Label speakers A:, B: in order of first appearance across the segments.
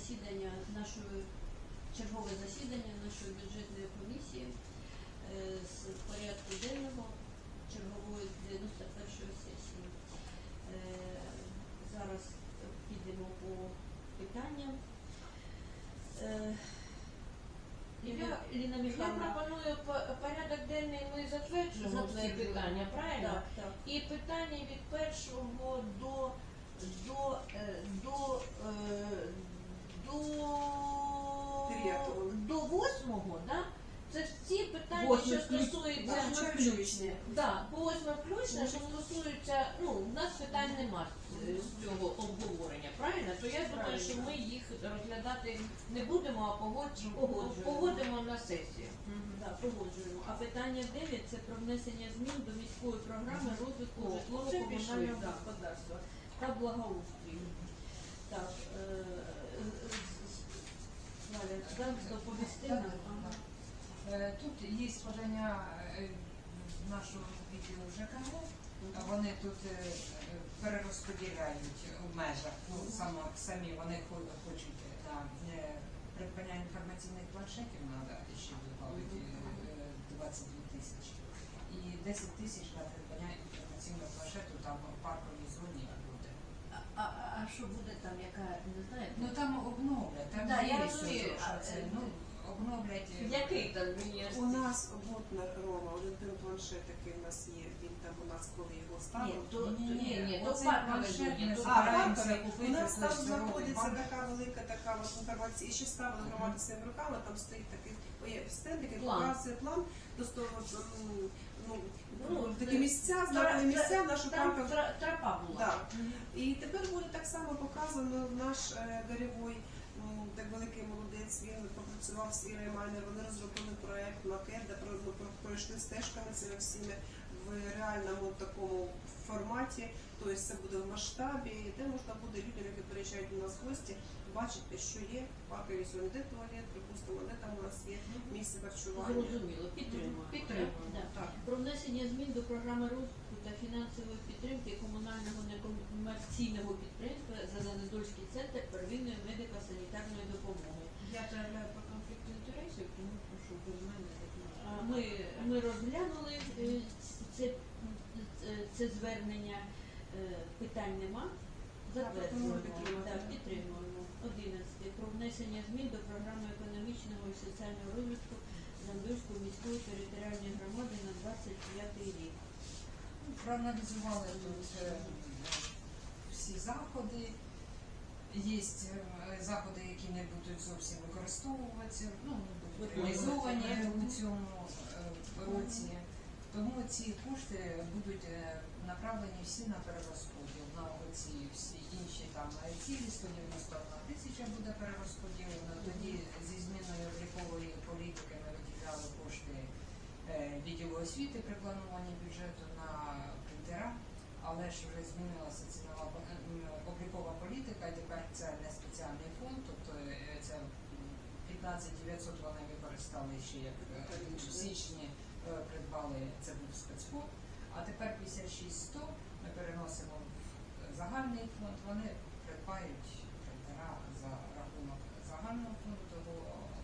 A: засідання нашої чергове засідання нашої бюджетної комісії е, з порядку денного чергової 91-ї сесії. Е, Зараз підемо по питанням. Е,
B: Я-
A: Ліна
B: Я пропоную по- порядок денний ми затверджуємо всі питання, правильно?
A: Так, так.
B: І питання від першого до до до
C: Дев'ятого.
B: до восьмого, да? Це ж ці питання,
A: Восьме
B: що
A: включ-
B: стосуються
A: восьме включне.
B: Да, по восьме включно, що стосується, ну, у нас питань нема з- з цього обговорення, правильно? То я думаю, що ми їх розглядати не будемо, а погоджуємо,
A: Погоджуємо.
B: погодимо на сесію.
A: Да, погоджуємо. А питання 9 це про внесення змін до міської програми розвитку
B: О, пішли,
A: житлово-комунального
B: да.
A: господарства та благоустрою. Так, е, з- з- Валя, дам доповісти.
D: Е, Тут є подання нашого відділу ЖКГ. Вони тут е, перерозподіляють в межах. Ну, само, самі вони хочуть е, на е, придбання інформаційних планшетів треба ще додати е, 22 тисячі. І 10 тисяч на придбання інформаційного планшету там в парковій зоні
A: що буде там, яка, не знаю.
D: Ну там обновлять, там
B: Да,
D: є
B: я розумію,
D: що
B: а,
D: це,
B: е,
D: ну, обновлять. е,
B: Який там реєстр?
C: У нас от на Рома, один планшет, який в нас є, він там у нас коли його
B: Ні,
C: ставив.
B: то, то, ні, ні, то паркове
D: планшет
B: зоні, то
D: купити
C: У нас там знаходиться така велика така от інформація. І ще ставили громади своїми руками, там стоїть такий ой, стенд, який
B: План.
C: показує план, до того, от, м, ну,
B: Ну,
C: такі місця,
B: Тра-
C: здорові місця, нашу
B: Там
C: парку.
B: тра- тропа була.
C: Да. І тепер буде так само показано наш е, Горєвой, м, так великий молодець, він попрацював з Ірою Майнер, вони розробили проект, макет, де про- про- пройшли стежками цими всіми в реальному такому форматі. Тобто це буде в масштабі, де можна буде людям, які приїжджають до нас в гості, бачити, що є в парковій де туалет, припустимо, де там у нас є місце харчування.
A: Зрозуміло, підтримуємо.
B: Підтримуємо,
A: Да.
B: так.
A: Про внесення змін до програми розвитку та фінансової підтримки комунального некомерційного підприємства Зеленодольський центр первинної медико-санітарної допомоги.
B: Я заявляю про конфлікт інтересів, тому прошу без мене
A: Ми, ми розглянули е, це, це, звернення, Е, питань нема. Затверджуємо. підтримуємо. 11. Про внесення змін до програми економічного і соціального розвитку Зандольської міської територіальної громади на 25 рік.
D: Проаналізували тут е, всі заходи. Є заходи, які не будуть зовсім використовуватися, ну, не будуть реалізовані у цьому е, році. Тому ці кошти будуть е, направлені всі на перерозподіл, на оці всі інші там цілі, 191 тисяча буде перерозподілено. Тоді зі зміною облікової політики ми виділяли кошти е, відділу освіти при плануванні бюджету на принтера, але ж вже змінилася цінова облікова політика, тепер це не спеціальний фонд, тобто е, це 15 900 вони використали ще як в січні придбали це був спецфонд, а тепер 56 100 ми переносимо в загальний фонд, вони придбають принтера за рахунок загального фонду, того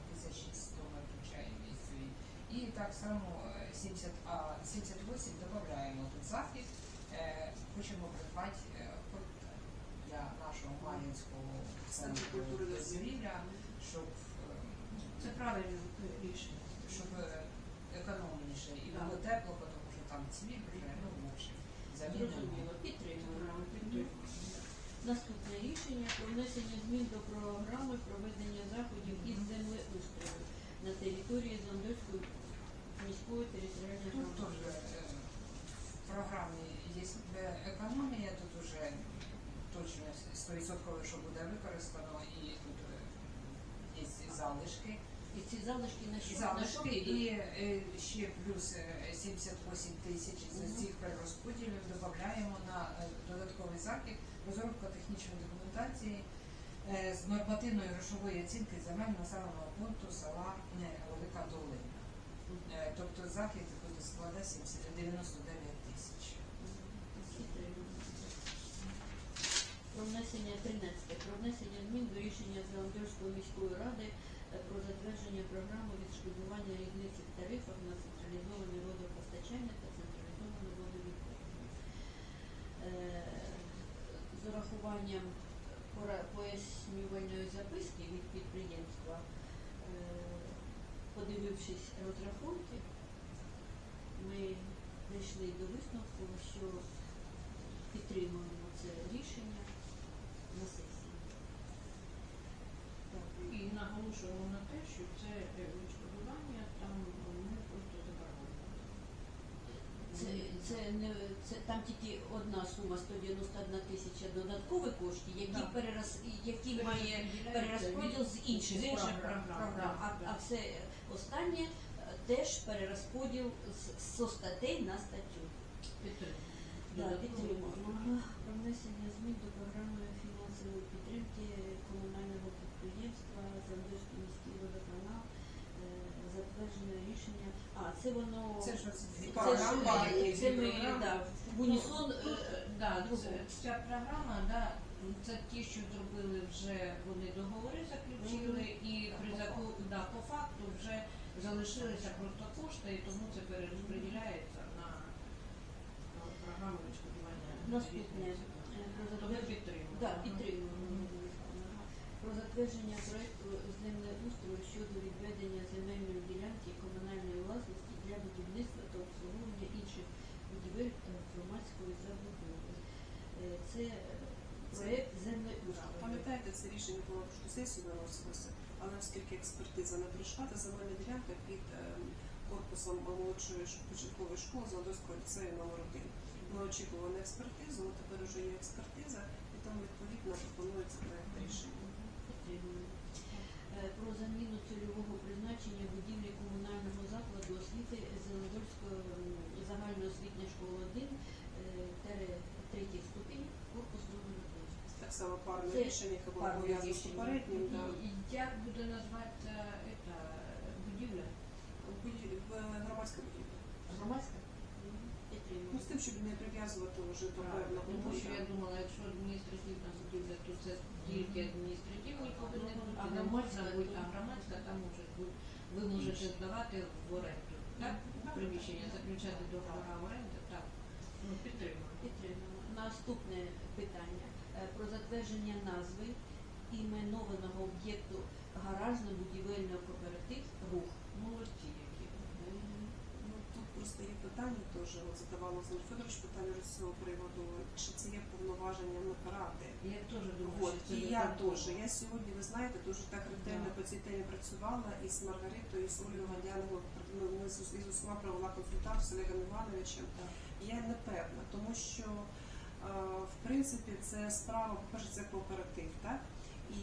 D: 56 100 ми включаємо місцеві. І так само е, 70, а 78 додаємо тут захід. Е, Хочемо придбати е, для нашого Мар'їнського
C: Центру
D: дозвілля, щоб, е,
B: Це правильне рішення.
D: щоб е, тепло, тому що там цвіт вже ну, замінимо.
A: Зрозуміло, підтримуємо. Наступне рішення про внесення змін до програми проведення заходів із землеустрою на території Зандольської міської територіальної громади.
D: е, в програмі є економія, тут уже точно 100% що буде використано, і тут є залишки.
A: І ці залишки на що?
D: залишки і е, ще плюс е, 78 тисяч з цих перерозподілів додаємо на е, додатковий захід розробка технічної документації е, з нормативної грошової оцінки земель населеного пункту села е, Велика Долина. Е, Тобто захід буде складати 70 99 тисяч.
A: Про внесення 13. Про внесення змін до рішення Зеландольської міської ради про затвердження програми відшкодування різниці в тарифах на централізоване водопостачання та централізоване водовідведення. Е, З урахуванням пояснювальної записки від підприємства, е, подивившись розрахунки, ми прийшли до висновку, що підтримуємо це рішення на сесії. Так.
B: І наголошуємо на те, що це е, відшкодування там ми просто заборонено.
A: Це, це не це там тільки одна сума 191 тисяча додаткових коштів, які
B: Так.
A: перераз, які має перерозподіл з інших,
B: З інших
A: програм.
B: програм,
A: А,
B: да.
A: а все останнє е, теж перерозподіл з, з статей на статтю.
B: Підтримуємо.
A: Да, підтримуємо. Про внесення змін до програми фінансової підтримки комунального підприємства Зандойський міський водоканал, е, затверджене рішення. А, це воно
D: Це ж оце
A: це,
C: програма,
A: ж,
C: і
A: це ми да, в унісон.
B: Ну,
A: е,
B: да, це, ця програма, да, це ті, що зробили вже, вони договори заключили, і при заку, да, по факту вже залишилися просто кошти, і тому це перерозподіляється на, на програму відшкодування.
A: Наступне.
B: різниці.
A: Е, Про
B: Тобто
A: затвердження.
B: підтримуємо.
A: Да,
B: Ага.
A: підтримуємо.
B: Мгм.
A: Ага. Про затвердження проекту землеустрою щодо відведення земельної ділянки комунальної власності для будівництва та обслуговування інших будівель та громадської забудови. Е, Це е, проект землеустрою.
C: Пам'ятаєте, це рішення було в сесію виносилося, але оскільки експертиза не прийшла, то земельна ділянка під ем, корпусом молодшої початкової школи Золотоського ліцею номер 1 Ми очікували на експертизу, але тепер вже є експертиза, і тому відповідно пропонується проект рішення.
A: Е, Про заміну цільового призначення будівлі комунального закладу освіти Зеленодольської 1.
C: Так само парне рішення, яке було
A: парне
C: пов'язане з
A: рішення.
C: попереднім, да.
B: І як буде називатися ета, будівля?
C: Будів- в громадська будівля.
A: Громадська?
C: Ну, з тим, щоб не прив'язувати вже до
B: Правильно,
C: певного
B: тому що я
C: будинку.
B: думала, якщо адміністративна будівля, то це тільки адміністративні повинні бути,
A: А
B: не
A: громадська,
B: бути,
A: то-
B: а громадська там може бути. Ви можете здавати в оренду, так? Приміщення, заключати договора оренди, так. Ну, підтримую.
A: Підтримуємо. Наступне питання про затвердження назви іменованого об'єкту гаражно-будівельний кооператив рух.
B: Молодці які.
C: Ну, тут просто є питання теж, от задавав Федорович питання з цього приводу, чи це є повноваженням ради.
B: Я теж думаю,
C: От,
B: що це
C: і я теж. Я сьогодні, ви знаєте, дуже так ретельно
B: Да.
C: по цій темі працювала і з Маргаритою, і з Ольгою Гадяновою, ну, ми з, усіма провела консультацію з Олегом Івановичем.
B: Так.
C: Я не певна, тому що е, в принципі це справа, по-перше, це кооператив, так? І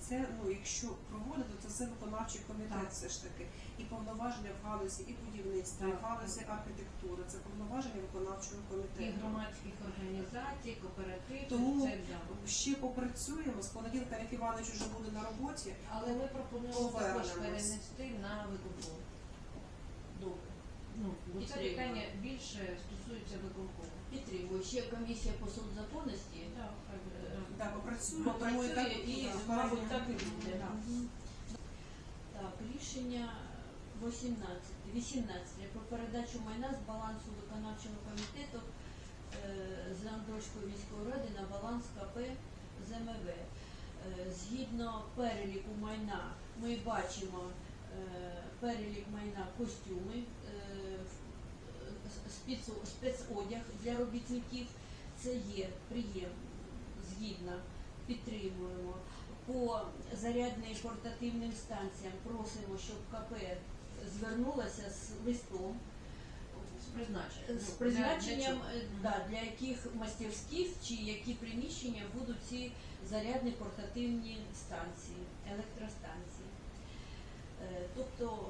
C: це, ну, якщо проводити, то це виконавчий комітет
B: Так.
C: все ж таки. І повноваження в галузі і будівництва, і в галузі архітектури, це повноваження виконавчого комітету.
B: І громадських організацій, кооператив,
C: Тому
B: це да.
C: ще попрацюємо. З понеділка Олег Іванович вже буде на роботі.
B: Але ми пропонуємо також перенести на виконком.
A: Добре.
B: Ну, бо це питання більше стосується виконкому.
A: Підтримую. Ще комісія по соцзаконності
B: Так, буде, да.
C: Да, тому і так,
A: і, мабуть, так і буде.
B: Да.
A: Так, рішення 18, 18 про передачу майна з балансу виконавчого комітету е, Зандольської міської ради на баланс КП ЗМВ. Е, Згідно переліку майна ми бачимо е, перелік майна костюми, е, спецодяг для робітників. Це є приємно, згідно, підтримуємо. По зарядним портативним станціям просимо, щоб КП звернулося з листом
B: З призначенням. Ну,
A: е, да, для яких мастерських чи які приміщення будуть ці зарядні портативні станції, електростанції. Е, Тобто,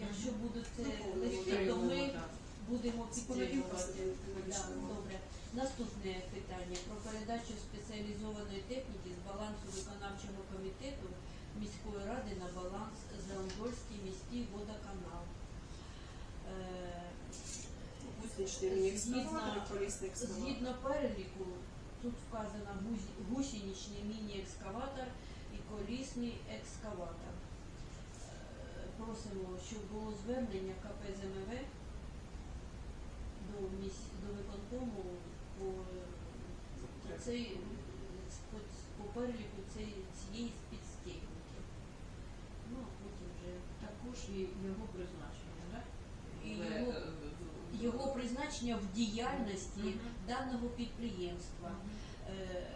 A: якщо будуть
C: Ну,
A: листи, то ми. Будемо підтримувати. Да, добре. Наступне питання про передачу спеціалізованої техніки з балансу виконавчого комітету міської ради на баланс Зеландольський міський водоканал. Е, Згідно- Згідно переліку, тут вказано гусеничний міні-екскаватор і колісний екскаватор. Е, Просимо, щоб було звернення КП ЗМВ до, міс... до виконкому по, по, цей, по, по переліку цей, цієї спецтехніки. Ну, а потім вже
B: Також і його призначення, так?
A: І його- його призначення в діяльності
B: Мгм.
A: даного підприємства. Е,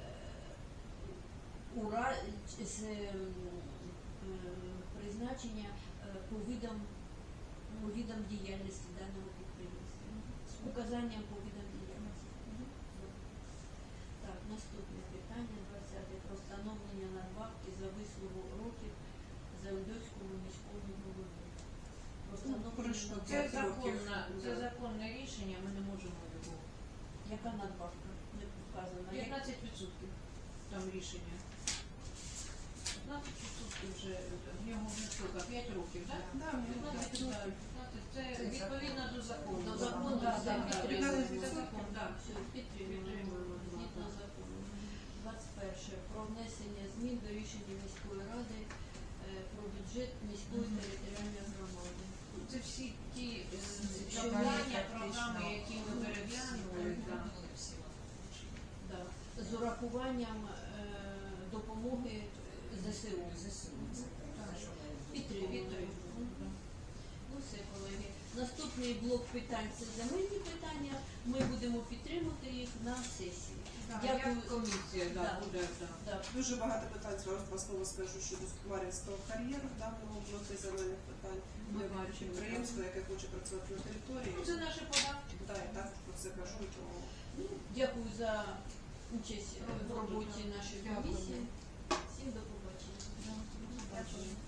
A: ура з ем, е, призначення е, по видам, ну, видам діяльності даного підприємства. Указанням по видам. Так, наступне питання 20. Про встановлення надбавки за вислугу років Заводському міському голові. Про встановлення.
B: Це законне, це законне рішення, ми не можемо його.
A: Яка надбавка? Не вказано. Як-
B: 15% там рішення. 15% вже в нього скільки? 5 років, так?
C: Да, ми
B: 15,
C: так.
B: так, 15 це відповідно до закону.
A: До закону,
B: Да, да, да,
A: підтримуємо.
B: закон, так.
A: Підтримуємо згідно закону. 21. Про внесення змін до рішення міської ради е, про бюджет міської територіальної громади.
B: Це всі ті е, завдання, програми, які ми переглянули.
A: З урахуванням е, допомоги ЗСУ. Підтримуємо. Мгм. Ну все, колеги. Наступний блок питань це земельні питання. Ми будемо підтримувати їх на сесії.
B: Так,
A: Дякую.
B: як комісія да,
A: Да.
B: буде. да.
A: Да.
C: Дуже багато питань, зразу два слова скажу щодо Мар'їнського кар'єру в даному блоці земельних питань.
B: Ми
C: Ми
B: бачимо.
C: підприємство, яке хоче працювати на території.
B: Ну, Це наші податки.
C: Да, я так про це кажу, тому
A: Ну, Дякую за участь е, в роботі нашої комісії. That's